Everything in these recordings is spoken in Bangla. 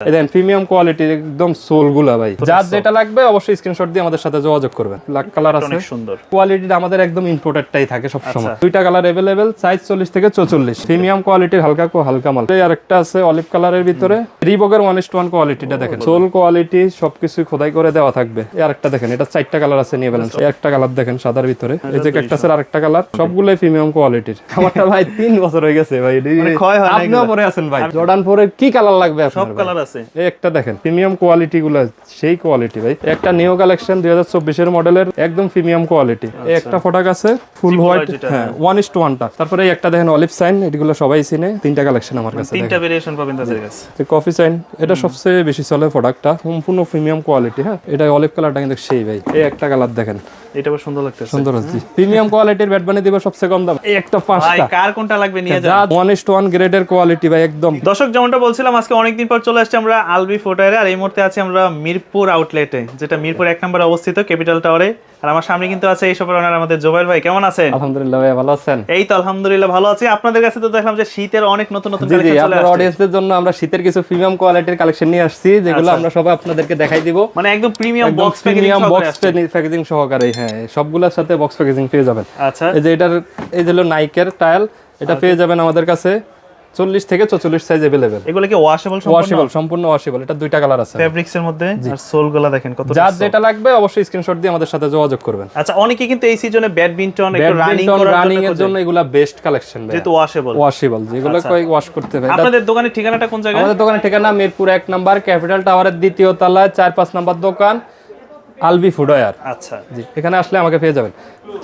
এই দেন প্রিমিয়াম কোয়ালিটির একদম সোল গুলা ভাই যার যেটা লাগবে অবশ্যই স্ক্রিনশট দিয়ে আমাদের সাথে যোগাযোগ করবেন ব্ল্যাক কালার আছে অনেক সুন্দর কোয়ালিটিটা আমাদের একদম ইম্পোর্টেডটাই থাকে সব সময় আচ্ছা। দুইটা কালার अवेलेबल সাইজ 40 থেকে 44 প্রিমিয়াম কোয়ালিটির হালকা কো হালকা মাল এই আরেকটা আছে অলিভ কালারের ভিতরে রিবকের 1:1 কোয়ালিটিটা দেখেন সোল কোয়ালিটি সবকিছু খোদাই করে দেওয়া থাকবে এই আরেকটা দেখেন এটা চারটা কালার আছে নিয়ে ব্যালেন্স এই একটা কালার দেখেন সাদার ভিতরে এই যে ক্যাকটাসের আরেকটা কালার সবগুলাই প্রিমিয়াম কোয়ালিটির আমারটা ভাই 3 বছর হয়ে গেছে ভাই মানে ক্ষয় হয় না আপনিও পরে আছেন ভাই জর্ডান পরে কি কালার লাগবে সব আপনার ভাই? কালার আছে। এই একটা দেখেন প্রিমিয়াম কোয়ালিটি গুলো সেই কোয়ালিটি ভাই। একটা নিউ কালেকশন দুই হাজার চব্বিশের মডেলের একদম প্রিমিয়াম কোয়ালিটি এই একটা ফটাক আছে ফুল হোয়াইট হ্যাঁ ওয়ান ইস টু তারপরে এই একটা দেখেন অলিভ সাইন এগুলো সবাই চিনে। তিনটা কালেকশন আমার কাছে তিনটা ভেরিয়েশন পাবেন তাদের কাছে। কফি সাইন এটা সবচেয়ে বেশি চলে প্রোডাক্টটা সম্পূর্ণ প্রিমিয়াম কোয়ালিটি হ্যাঁ। এটা অলিভ কালারটা কিন্তু সেই ভাই। এই একটা কালার দেখেন। এটা বেশ সুন্দর লাগতেছে। সুন্দর আছে প্রিমিয়াম কোয়ালিটির ব্যাট বানিয়ে দিবে সবচেয়ে কম দাম। এই একটা ভাই কার কোনটা লাগবে নিয়ে যান। যা ওয়ান ইস টু ওয়ান গ্রেডের কোয়ালিটি ভাই একদম। দর্শক যেমনটা বলছিলাম আজকে অনেকদিন পর চলে আসছে আমরা আলবি ফোটারে আর এই মুহূর্তে আছি আমরা মিরপুর আউটলেটে যেটা মিরপুর এক নম্বরে অবস্থিত ক্যাপিটাল টাওয়ারে আর আমার সামনে কিন্তু আছে এই শপের ওনার আমাদের জোবাইর ভাই কেমন আছেন? আলহামদুলিল্লাহ ভাই ভালো আছেন? এই তো আলহামদুলিল্লাহ ভালো আছি। আপনাদের কাছে তো দেখলাম যে শীতের অনেক নতুন নতুন কালেকশন চলে আসছে। অডিয়েন্সদের জন্য আমরা শীতের কিছু প্রিমিয়াম কোয়ালিটির কালেকশন নিয়ে আসছি যেগুলো আমরা সবাই আপনাদেরকে দেখাই দিব। মানে একদম premium box premium packaging box packaging সহকারে হ্যাঁ সবগুলোর সাথে বক্স প্যাকেজিং পেয়ে যাবেন। আচ্ছা। এই যে এটার এই যে হলো নাইকের টায়াল এটা পেয়ে যাবেন আমাদের কাছে। চল্লিশ থেকে চল্লিশ সাইজ এগুলো কি ওয়াশেবল ওয়াশেবল সম্পূর্ণ ওয়াশেবল এটা দুইটা কালার আছে। ফেব্রিক্স এর মধ্যে আর সোলগুলা দেখেন কত যার যেটা লাগবে অবশ্যই স্ক্রিনশট দিয়ে আমাদের সাথে যোগাযোগ করবেন। আচ্ছা অনেকে কিন্তু এই সিজনে ব্যাডমিন্টন একটু রানিং করার রানিং জন্য এর জন্য এগুলা বেস্ট কালেকশন ভাই যেহেতু ওয়াশেবল ওয়াশেবল যেগুলো কয়েক ওয়াশ করতে এটা আপনাদের দোকানের ঠিকানাটা কোন জায়গায়? আমাদের দোকানের ঠিকানা মিরপুর এক নাম্বার ক্যাপিটাল টাওয়ারের দ্বিতীয় তলায় চার পাঁচ নাম্বার দোকান আলবি ফুডওয়ার আচ্ছা। জি এখানে আসলে আমাকে পেয়ে যাবেন।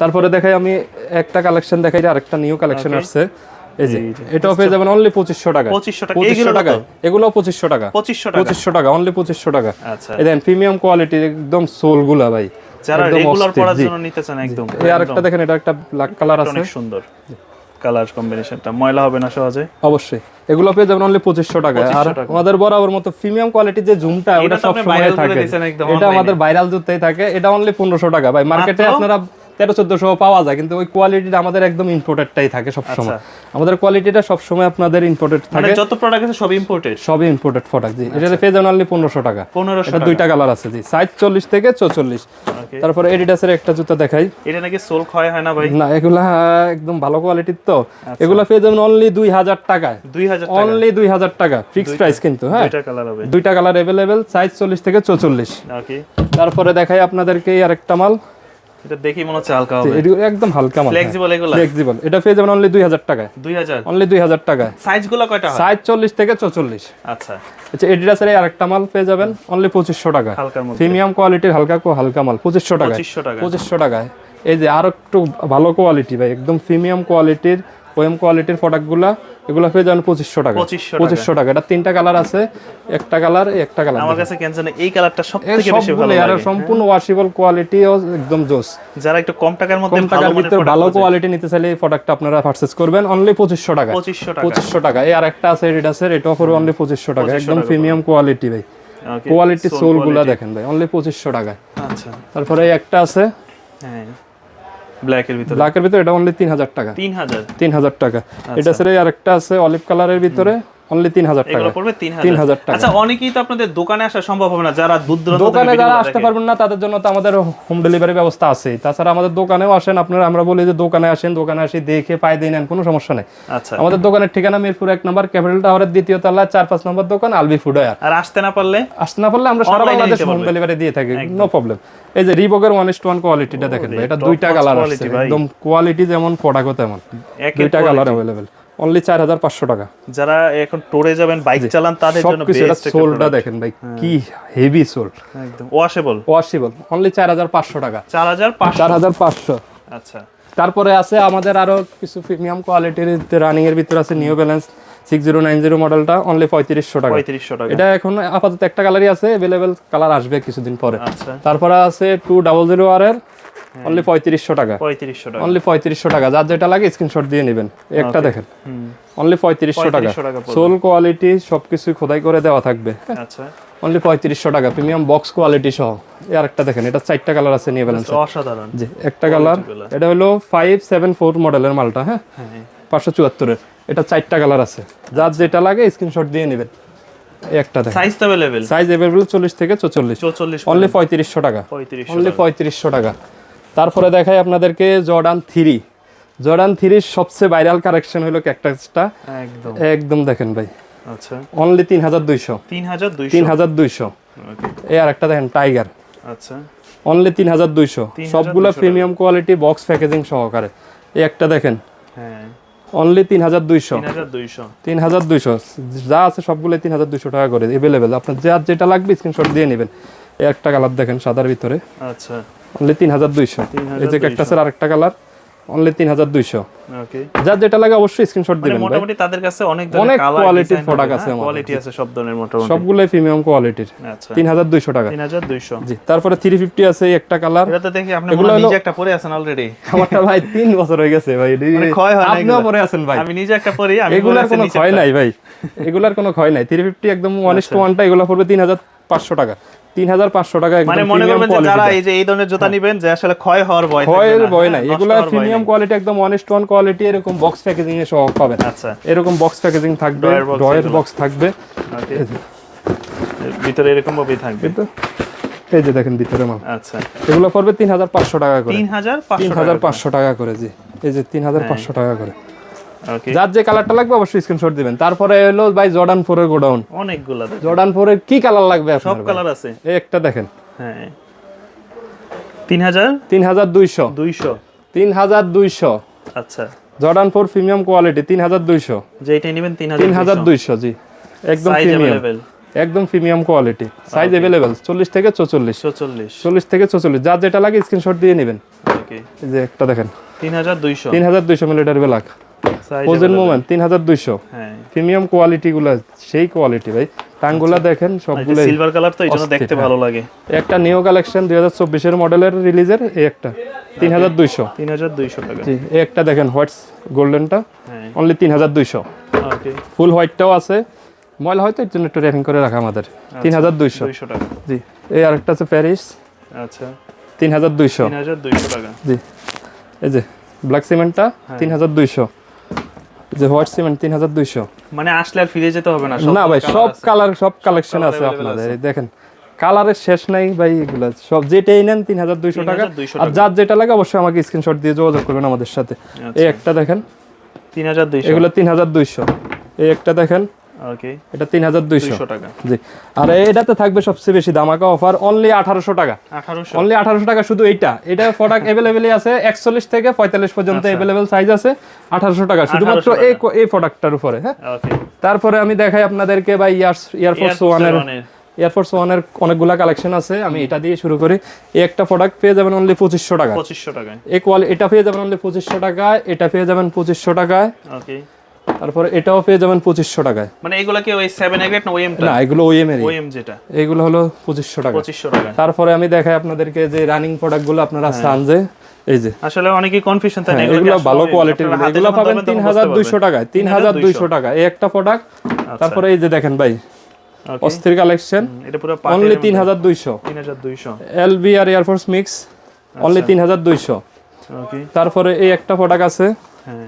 তারপরে দেখাই আমি একটা কালেকশন দেখাই আরেকটা নিউ কালেকশন আসছে। এটাও পেয়ে যাবেন অনলি পঁচিশশো টাকা 2500 টাকা। পঁচিশশো টাকা? এগুলো পঁচিশশো টাকা। পঁচিশশো টাকা। পঁচিশশো টাকা অনলি পঁচিশশো টাকা। আচ্ছা। প্রিমিয়াম কোয়ালিটি একদম সোল ভাই। যারা রেগুলার পড়ার জন্য নিতে চান একদম। এই আরেকটা দেখেন এটা একটা ব্ল্যাক কালার আছে অনেক সুন্দর। কালার কম্বিনেশনটা ময়লা হবে না সহজে? অবশ্যই। এগুলো পেয়ে যাবেন অনলি পঁচিশশো টাকা আর আমাদের বরাবর মতো প্রিমিয়াম কোয়ালিটির যে জুমটা ওটা সব সময় থাকে। এটা আমাদের ভাইরাল জুতাই থাকে। এটা অনলি পনেরোশো টাকা। ভাই মার্কেটে আপনারা তেরো চোদ্দশো পাওয়া যায় কিন্তু ওই কোয়ালিটিটা আমাদের একদম ইম্পোর্টেডটাই থাকে সবসময়। আচ্ছা। আমাদের কোয়ালিটিটা সব সময় আপনাদের ইম্পোর্টেড মানে থাকে। যত প্রোডাক্ট আছে সব ইম্পোর্টেড সবই ইম্পোর্টেড প্রোডাক্ট জি। এটা যাবেন অনলি পনেরোশো টাকা। পনেরোশো দুইটা কালার আছে জি। সাইজ চল্লিশ থেকে চৌচল্লিশ। তারপরে এডিডাসের একটা জুতা দেখাই। এটা নাকি সোল ক্ষয় হয় না ভাই? না এগুলা একদম ভালো কোয়ালিটির তো। এগুলা পেয়ে যাবেন অনলি দুই হাজার টাকায়। দুই হাজার অনলি দুই হাজার টাকা। ফিক্সড প্রাইস কিন্তু হ্যাঁ। দুইটা কালার হবে। দুইটা কালার অ্যাভেলেবেল সাইজ চল্লিশ থেকে চৌচল্লিশ। তারপরে দেখাই আপনাদেরকে আরেকটা মাল। এটা দেখি মনে হচ্ছে হালকা হবে। এটা একদম হালকা মানে ফ্লেক্সিবল এগুলা? ফ্লেক্সিবল এটা পেয়ে যাবেন অনলি দুই হাজার টাকায়। দুই হাজার? অনলি দুই হাজার টাকায়। সাইজগুলো কয়টা হয়? সাইজ চল্লিশ থেকে চৌচল্লিশ। আচ্ছা। আচ্ছা এডিডাসের এই আরেকটা মাল পেয়ে যাবেন অনলি পঁচিশশো টাকা। হালকার মধ্যে। প্রিমিয়াম কোয়ালিটির হালকা কো হালকা মাল পঁচিশশো টাকায়। পঁচিশশো টাকা 2500 টাকায়। এই যে আরও একটু ভালো কোয়ালিটি ভাই একদম প্রিমিয়াম কোয়ালিটির ওএম কোয়ালিটির প্রোডাক্টগুলা এগুলো পেয়ে যাবেন পঁচিশশো টাকা। পঁচিশশো টাকা। এটা তিনটা কালার আছে একটা কালার একটা কালার। আমার কাছে জানে এই কালারটা সব থেকে বেশি ভালো সবগুলো আর লাগে। সম্পূর্ণ ওয়াশেবল কোয়ালিটি একদম জোস। যারা একটু কম টাকার মধ্যে ভালো ভিতরে ভালো কোয়ালিটি নিতে চাইলে এই প্রোডাক্টটা আপনারা পারচেজ করবেন অনলি পঁচিশশো টাকা। পঁচিশশো টাকা। পঁচিশশো টাকা। এই আর একটা আছে এডিডাসের এটাও পড়বে অনলি পঁচিশশো টাকা একদম প্রিমিয়াম কোয়ালিটি ভাই। কোয়ালিটি সোলগুলা দেখেন ভাই অনলি পঁচিশশো টাকা আচ্ছা। তারপরে এই একটা আছে। হ্যাঁ। ব্ল্যাকের ভিতরে? ব্ল্যাকের ভিতরে এটা অনলি তিন হাজার টাকা। তিন হাজার। তিন হাজার টাকা। এটা স্যার আরেকটা আছে অলিভ কালারের ভিতরে। অনলি তিন হাজার টাকা পড়বে তিন তিন হাজার হাজার টাকা। আচ্ছা অনেকেই তো আপনাদের দোকানে আসা সম্ভব হবে না যারা দূর দূরান্ত দোকানে যারা আসতে পারবেন না তাদের জন্য তো আমাদের হোম ডেলিভারি ব্যবস্থা আছে। তাছাড়া আমাদের দোকানেও আসেন আপনারা আমরা বলি যে দোকানে আসেন দোকানে আসি দেখে পাই দিয়ে নেন কোনো সমস্যা নেই। আচ্ছা। আমাদের দোকানের ঠিকানা মিরপুর এক নম্বর ক্যাপিটাল টাওয়ারের দ্বিতীয় তলা চার পাঁচ নম্বর দোকান আলবি ফুডয়ার আর আসতে না পারলে? আসতে না পারলে আমরা সারা বাংলাদেশ হোম ডেলিভারি দিয়ে থাকি নো প্রবলেম এই যে রিবকের ওয়ান ইস ওয়ান কোয়ালিটিটা দেখেন ভাই এটা দুইটা কালার আছে একদম কোয়ালিটি যেমন প্রোডাক্টও তেমন। দুইটা কালার অ্যাভেলেবেল অনলি চার হাজার পাঁচশো টাকা। যারা এখন টোরে যাবেন বাইক চালান তাদের জন্য বেস্ট সোলটা দেখেন ভাই কি হেভি সোল একদম ওয়াশেবল ওয়াশেবল অনলি চার হাজার পাঁচশো টাকা। চার হাজার পাঁচশো। চার হাজার পাঁচশো। আচ্ছা। তারপরে আছে আমাদের আরও কিছু প্রিমিয়াম কোয়ালিটির রানিং এর ভিতরে আছে New Balance six zero nine zero মডেলটা অনলি পঁয়ত্রিশশো টাকা। পঁয়ত্রিশশো টাকা। এটা এখন আপাতত একটা কালারই আছে অ্যাভেলেবেল কালার আসবে কিছুদিন পরে। আচ্ছা। তারপরে আছে টু ডাবল জিরো আর এর অনলি পঁয়ত্রিশশো টাকা। পঁয়ত্রিশশো টাকা। অনলি পঁয়ত্রিশশো টাকা। যার যেটা লাগে স্ক্রিনশট দিয়ে নেবেন। একটা দেখেন। অনলি পঁয়ত্রিশশো টাকা। 3500। সোল কোয়ালিটি সবকিছু খোদাই করে দেওয়া থাকবে। আচ্ছা। অনলি পঁয়ত্রিশশো টাকা। প্রিমিয়াম বক্স কোয়ালিটি সহ। এই আরেকটা দেখেন। এটা চারটা কালার আছে নিয়ে ব্যালেন্স অসাধারণ। জি একটা কালার এটা হলো ফাইভ সেভেন ফোর মডেলের মালটা হ্যাঁ? হ্যাঁ পাঁচশো চুয়াত্তরের। এটা চারটা কালার আছে। যার যেটা লাগে স্ক্রিনশট দিয়ে নেবেন। একটা দেখেন। সাইজ অ্যাভেলেবেল সাইজ অ্যাভেলেবল চল্লিশ থেকে চৌচল্লিশ। চৌচল্লিশ অনলি পঁয়ত্রিশশো টাকা। পঁয়ত্রিশ অনলি পঁয়ত্রিশশো টাকা। তারপরে দেখাই আপনাদেরকে জর্ডান থ্রি। জর্ডান থ্রির সবচেয়ে ভাইরাল কারেকশন হলো ক্যাকটাসটা একদম। একদম দেখেন ভাই। আচ্ছা। অনলি তিন হাজার দুইশো। তিন হাজার দুইশো? এই আর একটা দেখেন টাইগার আচ্ছা। অনলি তিন হাজার দুইশো। 3,200 সবগুলো প্রিমিয়াম কোয়ালিটি বক্স প্যাকেজিং সহকারে। এই একটা দেখেন। হ্যাঁ। অনলি তিন হাজার দুইশো। তিন হাজার দুইশো। যা আছে সবগুলো তিন হাজার দুইশো টাকা করে এভেলেবেল আপনার যার যেটা লাগবে স্ক্রিনশট দিয়ে নেবেন। এই একটা কালার দেখেন সাদার ভিতরে। আচ্ছা। অনলি তিন হাজার দুইশো। এই যে 3,200 ক্যাকটাসের আরেকটা কালার অনলি তিন হাজার দুইশো যার যেটা লাগে অবশ্যই স্ক্রিনশট মানে দিবেন মোটামুটি তাদের কাছে অনেক অনেক ধরনের কালার quality র product আছে কোয়ালিটি আছে সব ধরনের মোটামুটি। সবগুলোই প্রিমিয়াম কোয়ালিটির তিন হাজার দুইশো টাকা। তিন হাজার দুইশো। জি তারপরে থ্রি ফিফটি আছে একটা কালার এটা দেখি আপনি হয় নিজে একটা পরে আছেন অলরেডি আমারটা ভাই তিন বছর হয়ে গেছে ভাই মানে ক্ষয় হয় আপনিও পরে আছেন ভাই। আমি নিজে একটা পরি আমি এগুলার কোনো ক্ষয় নাই ভাই। এগুলার কোনো ক্ষয় নাই। থ্রি ফিফটি একদম ওয়ান ইস ওয়ানটা এগুলো পড়বে তিন হাজার পাঁচশো টাকা। তিন হাজার পাঁচশো টাকা একদম মানে মনে করবেন যে যারা এই যে এই ধরনের জুতা নিবেন যে আসলে ক্ষয় হওয়ার ভয় থাকবে ভয়ের ভয় হ্যাঁ, নাই নষ্ট এগুলো প্রিমিয়াম কোয়ালিটি একদম ওয়ান ইস ওয়ান কোয়ালিটি এরকম বক্স প্যাকেজিং এ সহ পাবেন। আচ্ছা। এরকম বক্স প্যাকেজিং থাকবে ডয়ের বক্স থাকবে। ভিতরে এরকম ভাবেই থাকবে। কিন্তু এই যে দেখেন ভিতরে মাল। আচ্ছা। এগুলো পড়বে তিন হাজার পাঁচশো টাকা করে। তিন হাজার পাঁচশো টাকা করে জি। এই যে তিন হাজার পাঁচশো টাকা করে। যার যে কালারটা লাগবে অবশ্যই স্ক্রিনশট দিবেন। তারপরে হলো ভাই জর্ডান ফোরের গোডাউন অনেকগুলা। জর্ডান ফোরের কি কালার লাগবে সব? কালার আছে। এই একটা দেখেন। হ্যাঁ। তিন হাজার তিন হাজার দুইশো। দুইশো। তিন হাজার দুইশো। আচ্ছা। জর্ডান ফোর প্রিমিয়াম কোয়ালিটি তিন হাজার দুইশো। যেইটা নেবেন তিন তিন হাজার দুইশো জি। একদম প্রিমিয়াম একদম প্রিমিয়াম কোয়ালিটি সাইজ অ্যাভেলেবেল চল্লিশ থেকে চৌচল্লিশ। চল্লিশ। চল্লিশ থেকে চৌচল্লিশ। যার যেটা লাগে স্ক্রিনশট দিয়ে নেবেন। ওকে এই যে একটা দেখেন। তিন হাজার দুইশো তিন পোজেন মোমেন্ট তিন হাজার দুইশো। হ্যাঁ। প্রিমিয়াম কোয়ালিটি গুলা সেই কোয়ালিটি ভাই। টাঙ্গুলা দেখেন সবগুলো সিলভার কালার তো এই জন্য দেখতে হ্যাঁ। ভালো লাগে। একটা নিউ কালেকশন দুই হাজার চব্বিশের মডেলের রিলিজের এই একটা তিন হাজার দুইশো। তিন হাজার দুইশো টাকা। জি একটা দেখেন হোয়াইটস গোল্ডেনটা। হ্যাঁ। অনলি তিন হাজার দুইশো ফুল হোয়াইটটাও আছে। ময়লা হয়তো এর জন্য একটু র্যাপিং করে রাখা আমাদের। তিন হাজার দুইশো। দুইশো টাকা। জি এই আরেকটা আছে প্যারিস আচ্ছা। তিন হাজার দুইশো। তিন হাজার দুইশো টাকা। জি এই যে ব্ল্যাক সিমেন্টটা তিন হাজার দুইশো। যে হোয়াইট সিমেন্ট তিন হাজার দুইশো। মানে আসলে আর ফিরে যেতে হবে না না ভাই সব কালার সব কালেকশন আছে আপনাদের। দেখেন কালারের শেষ নাই ভাই এগুলো সব যেটাই নেন তিন হাজার দুইশো টাকা। আর যার যেটা লাগে অবশ্যই আমাকে স্ক্রিনশট দিয়ে যোগাযোগ করবেন আমাদের সাথে। এই একটা দেখেন তিন হাজার দুইশো। এগুলো তিন হাজার দুইশো। এই একটা দেখেন ওকে এটা তিন হাজার দুইশো। দুইশো টাকা। জি। আর এটাতে থাকবে সবচেয়ে বেশি দামাকা অফার অনলি আঠারোশো টাকা। আঠারোশো। অনলি আঠারোশো টাকা শুধু এইটা। এটা প্রোডাক্ট আছে একচল্লিশ থেকে পঁয়তাল্লিশ পর্যন্ত অ্যাভেলেবেল সাইজ আছে আঠারোশো টাকা। শুধুমাত্র এই এই প্রোডাক্টটার উপরে হ্যাঁ? ওকে তারপরে আমি দেখাই আপনাদেরকে বা ইয়ার্স এয়ারফোর্স ওয়ানের এয়ারফোর্স ওয়ানের অনেকগুলা কালেকশন আছে আমি এটা দিয়ে শুরু করি। এই একটা প্রোডাক্ট পেয়ে যাবেন অনলি পঁচিশশো টাকা। পঁচিশশো টাকায়। এই কোয়ালি এটা পেয়ে যাবেন অনলি পঁচিশশো টাকায় এটা পেয়ে যাবেন পঁচিশশো টাকায়। ওকে তারপরে এটাও পেয়ে যাবেন পঁচিশশো টাকায়। মানে এগুলা কি ওই সেভেন এগ্রেড না ওএম না এগুলো ওএম এর ওএম যেটা। এগুলো হলো পঁচিশশো টাকা। পঁচিশশো টাকা। তারপরে আমি দেখাই আপনাদেরকে যে রানিং প্রোডাক্টগুলো আপনারা চান যে এই যে। আসলে অনেকেই কনফিউশন থাকে হ্যাঁ, এগুলো ভালো কোয়ালিটির এগুলো পাবেন ধরবেন তিন তখন হাজার বুঝতে দুইশো পারবেন। টাকায় তিন হাজার দুইশো টাকা। এই একটা প্রোডাক্ট আচ্ছা। তারপরে এই যে দেখেন ভাই অস্থির কালেকশন এটা পুরো অনলি তিন হাজার দুইশো। দুইশো। এলবি আর এয়ারফোর্স মিক্স অনলি তিন হাজার দুইশো। ওকে তারপরে এই একটা প্রোডাক্ট আছে। হ্যাঁ।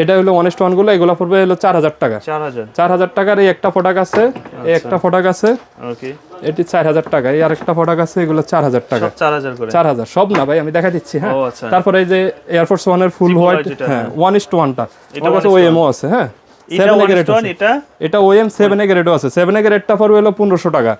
এটা হলো ওয়ান ওয়ানগুলো এগুলো পড়বে হলো চার হাজার টাকা। চার হাজার। টাকার এই একটা প্রোডাক্ট আছে এই একটা প্রোডাক্ট আছে। ওকে। এটি চার হাজার টাকা এই আরেকটা প্রোডাক্ট আছে এগুলো চার হাজার টাকা। চার হাজার সব না ভাই আমি দেখা দিচ্ছি হ্যাঁ। আচ্ছা। তারপরে এই যে এয়ারফোর্স ওয়ানের ফুল হোয়াইট হ্যাঁ ওয়ান ইস টু। ওয়ানটা এটা আমার কাছে ওএমও আছে হ্যাঁ। এটা ওএম সেভেন এ গ্রেডও আছে। সেভেন এ গ্রেডটা পড়বে হলো পনেরোশো টাকা।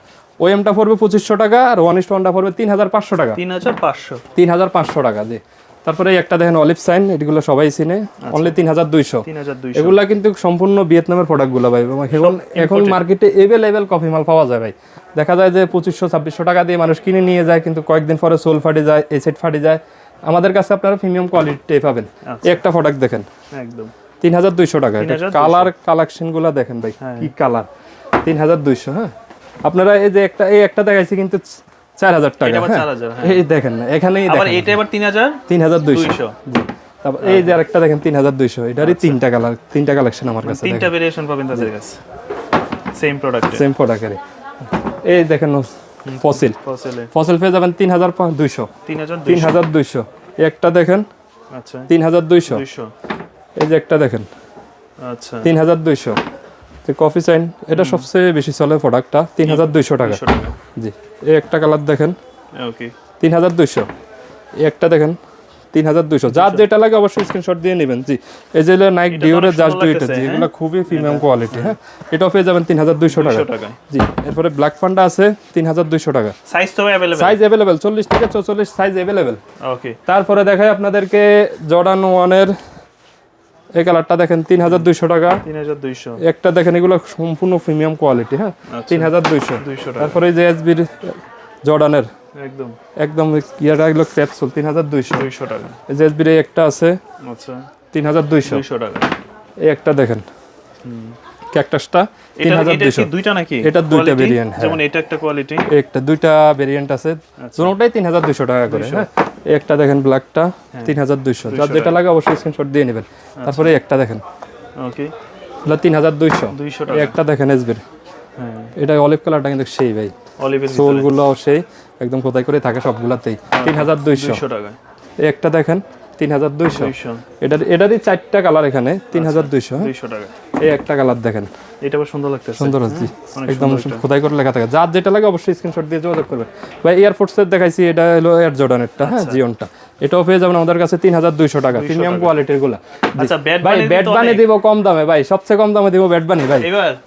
ওএমটা পড়বে পঁচিশশো টাকা আর ওয়ান ইস ওয়ানটা পড়বে তিন হাজার পাঁচশো টাকা। তিন হাজার পাঁচশো। তিন হাজার পাঁচশো টাকা জি। তারপরে এই একটা দেখেন অলিভ সাইন এগুলো সবাই চিনে। অনলি তিন হাজার দুইশো। তিন হাজার দুইশো। এগুলা কিন্তু সম্পূর্ণ ভিয়েতনামের প্রোডাক্টগুলো ভাই। এখন এখন মার্কেটে এভেলেবেল কফি মাল পাওয়া যায় ভাই। দেখা যায় যে পঁচিশশো ছাব্বিশশো টাকা দিয়ে মানুষ কিনে নিয়ে যায় কিন্তু কয়েকদিন পরে সোল ফাটে যায় এসেট ফাটে যায়। আমাদের কাছে আপনারা প্রিমিয়াম কোয়ালিটি পাবেন। আচ্ছা। একটা প্রোডাক্ট দেখেন। একদম। তিন হাজার দুইশো টাকা। কালার কালেকশনগুলা দেখেন ভাই হ্যাঁ। কি কালার তিন হাজার দুইশো হ্যাঁ? আপনারা এই যে একটা এই একটা দেখাইছি কিন্তু চার হাজার টাকা হ্যাঁ। 4,000, হ্যাঁ। এই দেখেন না এখানেই এটা এবার তিন হাজার? তিন হাজার দুইশো। তারপর এই যে আরেকটা দেখেন তিন হাজার দুইশো। এটারই তিনটা কালার তিনটা কালেকশন আমার কাছে তিনটা ভেরিয়েশন পাবেন তাদের কাছে। সেম প্রোডাক্ট সেম প্রোডাক্টের এই দেখেন ফসিল ফসিল পেয়ে যাবেন তিন হাজার দুইশো। তিন হাজার দুইশো। একটা দেখেন আচ্ছা। তিন হাজার দুইশো। এই যে একটা দেখেন আচ্ছা। তিন হাজার দুইশো। যে কফি চাইন এটা সবচেয়ে বেশি চলে প্রোডাক্টটা তিন হাজার দুইশো টাকা। জি এই একটা কালার দেখেন। ওকে তিন হাজার দুইশো। এই একটা দেখেন তিন হাজার দুইশো। যার যেটা লাগে অবশ্যই স্ক্রিনশট দিয়ে নেবেন। জি এই যে নাইক ডিওরের জাস্ট দুইটা জি হ্যাঁ? এগুলো খুবই প্রিমিয়াম কোয়ালিটি হ্যাঁ? এটাও পেয়ে যাবেন তিন হাজার দুইশো টাকা। 200 টাকা। জি এরপরে ব্ল্যাক পান্ডা আছে তিন হাজার দুইশো টাকা। সাইজ তো অ্যাভেলেবল সাইজ অ্যাভেলেবেল চল্লিশ থেকে চৌচল্লিশ সাইজ অ্যাভেলেবেল ওকে তারপরে দেখাই আপনাদেরকে জর্ডান ওয়ানের এই কালারটা দেখেন তিন হাজার দুইশো টাকা। 3200 একটা দেখেন এগুলো সম্পূর্ণ প্রিমিয়াম কোয়ালিটি হ্যাঁ? আচ্ছা। তিন হাজার দুইশো 200 টাকা। তারপরে এই যে এসবির জর্ডানের একদম। একদম ইয়াটা এগুলো ক্যাপসুল তিন হাজার দুইশো 200 টাকা। এই যে এসবির একটা আছে আচ্ছা। তিন হাজার দুইশো 200 টাকা। এই একটা দেখেন। ক্যাকটাসটা তিন হাজার দুইশো দুইটা নাকি? এটা দুইটা variant, হ্যাঁ। যেমন এটা একটা কোয়ালিটি একটা দুইটা ভেরিয়েন্ট আছে। আচ্ছা। দুটোটাই তিন হাজার দুইশো টাকা করে হ্যাঁ? একটা দেখেন ব্ল্যাকটা। তিন হাজার দুইশো। যার যেটা লাগে অবশ্যই স্ক্রিনশট দিয়ে নেবেন। আচ্ছা। তারপরে একটা দেখেন। ওকে এটা তিন হাজার দুইশো 200 এই টাকা। একটা দেখেন এসবির হ্যাঁ। এটা অলিভ কালারটা কিন্তু সেই ভাই। সোলগুলো সেই একদম কোথায় করে থাকে সবগুলাতেই। তিন হাজার দুইশো। 200 টাকা। একটা দেখেন তিন হাজার দুইশো। 200 এটার এটারই চারটা কালার এখানে তিন হাজার দুইশো হ্যাঁ? 200 টাকা। এই একটা কালার দেখেন। এটা আবার সুন্দর লাগতেছে। সুন্দর আছে একদম খোদাই করে লেখা থাকে। যার যেটা লাগে অবশ্যই স্ক্রিনশট দিয়ে যোগাযোগ করবেন। ভাই এয়ারফোর্স এর দেখাইছি এটা হলো এয়ার জর্ডানেরটা হ্যাঁ আচ্ছা। জিওনটা এটাও পেয়ে যাবেন আমাদের কাছে তিন হাজার দুইশো টাকা প্রিমিয়াম কোয়ালিটিরগুলা। আচ্ছা ভাই ব্যাট বানিয়ে দিব কম দামে ভাই। সবচেয়ে কম দামে দিব ব্যাট বানি ভাই।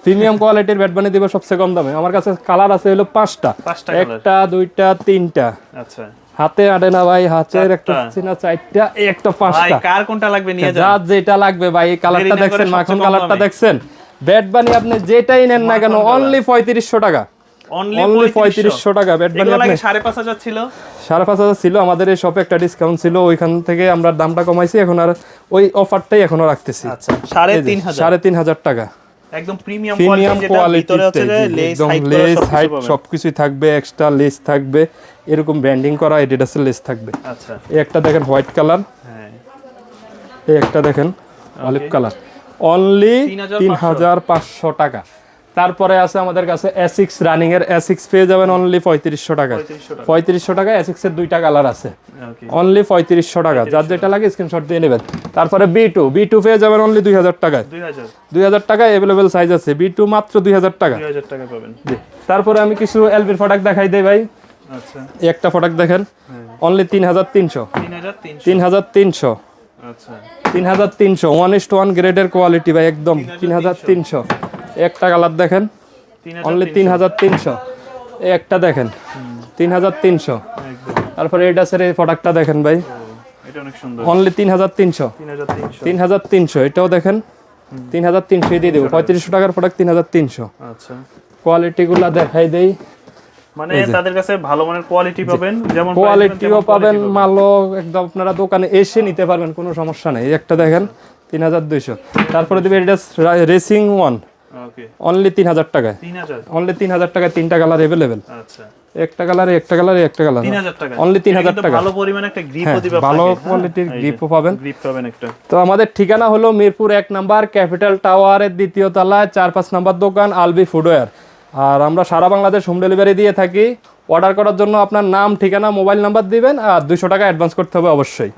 প্রিমিয়াম কোয়ালিটির ব্যাট বানিয়ে দিব সবচেয়ে কম দামে। আমার কাছে কালার আছে হলো পাঁচটা। পাঁচটা একটা দুইটা তিনটা। আচ্ছা। হাতে আটে না ভাই হাতের একটা চারটা। হচ্ছে না চারটা একটা ভাই পাঁচটা কার কোনটা লাগবে নিয়ে যান। যার যেটা লাগবে ভাই এই কালারটা দেখছেন মাখন কালারটা। দেখছেন? ব্যাট বানি আপনি যেটাই নেন না কেন অনলি পঁয়ত্রিশশো টাকা। অনলি অনলি পঁয়ত্রিশশো। টাকা ব্যাট বানি আপনি। লাগে সাড়ে পাঁচ হাজার ছিল। সাড়ে পাঁচ হাজার ছিল আমাদের এই শপে একটা ডিসকাউন্ট ছিল ওইখান থেকে আমরা দামটা কমাইছি এখন আর ওই অফারটাই এখনও রাখতেছি। আচ্ছা সাড়ে এই যে, তিন হাজার। সাড়ে তিন হাজার টাকা। একদম প্রিমিয়াম প্রিমিয়াম কোয়ালিটি ভিতরে হচ্ছে যে কোয়ালিটি লেস একদম লেস হাইট সবকিছুই থাকবে এক্সট্রা লেস থাকবে। এরকম ব্র্যান্ডিং করা এডিডাসের লেস থাকবে। আচ্ছা। এই একটা দেখেন হোয়াইট কালার হ্যাঁ। এই একটা দেখেন অলিভ কালার অনলি 3500 তিন হাজার পাঁচশো। টাকা। তারপরে আছে আমাদের কাছে এসিক্স রানিং এর এসিক্স পেয়ে যাবেন অনলি পঁয়ত্রিশশো টাকা। পঁয়ত্রিশশো টাকা। এসিক্স এর দুইটা কালার আছে। অনলি পঁয়ত্রিশশো টাকা। যার যেটা লাগে স্ক্রিনশট দিয়ে নেবেন। তারপরে বি টু বি টু পেয়ে যাবেন অনলি দুই হাজার টাকায়। দুই হাজার। টাকায় অ্যাভেলেবেল সাইজ আছে। বি টু মাত্র দুই হাজার টাকা। তারপরে আমি কিছু এলবির প্রোডাক্ট দেখাই দেই ভাই। আচ্ছা। একটা প্রোডাক্ট দেখেন। অনলি তিন হাজার তিনশো। তিন হাজার তিনশো। তিন হাজার তিনশো। তিন হাজার তিনশো। ওয়ান ইস্ট ওয়ান গ্রেডের কোয়ালিটি ভাই একদম। তিন হাজার তিনশো। একটা কালার দেখেন। অনলি তিন হাজার তিনশো। একটা দেখেন। তিন হাজার তিনশো। তারপরে এটা স্যার এই প্রোডাক্টটা দেখেন ভাই। এটা অনেক সুন্দর। অনলি তিন হাজার তিনশো। তিন হাজার তিনশো। এটাও দেখেন। তিন হাজার তিনশো দিয়ে দেবো। পঁয়ত্রিশশো টাকার প্রোডাক্ট তিন হাজার তিনশো। আচ্ছা। কোয়ালিটিগুলো দেখাই দেই। মানে তাদের কাছে ভালো মানের কোয়ালিটি পাবেন যেমন কোয়ালিটিও পাবেন মালও একদম আপনারা দোকানে এসে নিতে পারবেন কোনো সমস্যা নেই। একটা দেখেন তিন হাজার দুইশো। তারপরে দেবে এটা রেসিং ওয়ান অনলি তিন হাজার টাকায়। অনলি তিন হাজার টাকায় তিনটা কালার অ্যাভেলেবেল আচ্ছা। একটা কালার একটা কালার একটা কালার অনলি তিন হাজার টাকা Only 3000 এটা কিন্তু টাকা। ভালো পরিমাণে একটা গ্রিপও হ্যাঁ, দিবে ভালো? কোয়ালিটির গ্রিপও পাবেন। গ্রিপ পাবেন একটা। তো আমাদের ঠিকানা হলো মিরপুর এক নাম্বার ক্যাপিটাল টাওয়ারের দ্বিতীয় তলায় চার পাঁচ নাম্বার দোকান আলবি ফুডওয়্যার আর আমরা সারা বাংলাদেশ হোম ডেলিভারি দিয়ে থাকি। অর্ডার করার জন্য আপনার নাম ঠিকানা মোবাইল নাম্বার দিবেন আর দুশো টাকা অ্যাডভান্স করতে হবে অবশ্যই।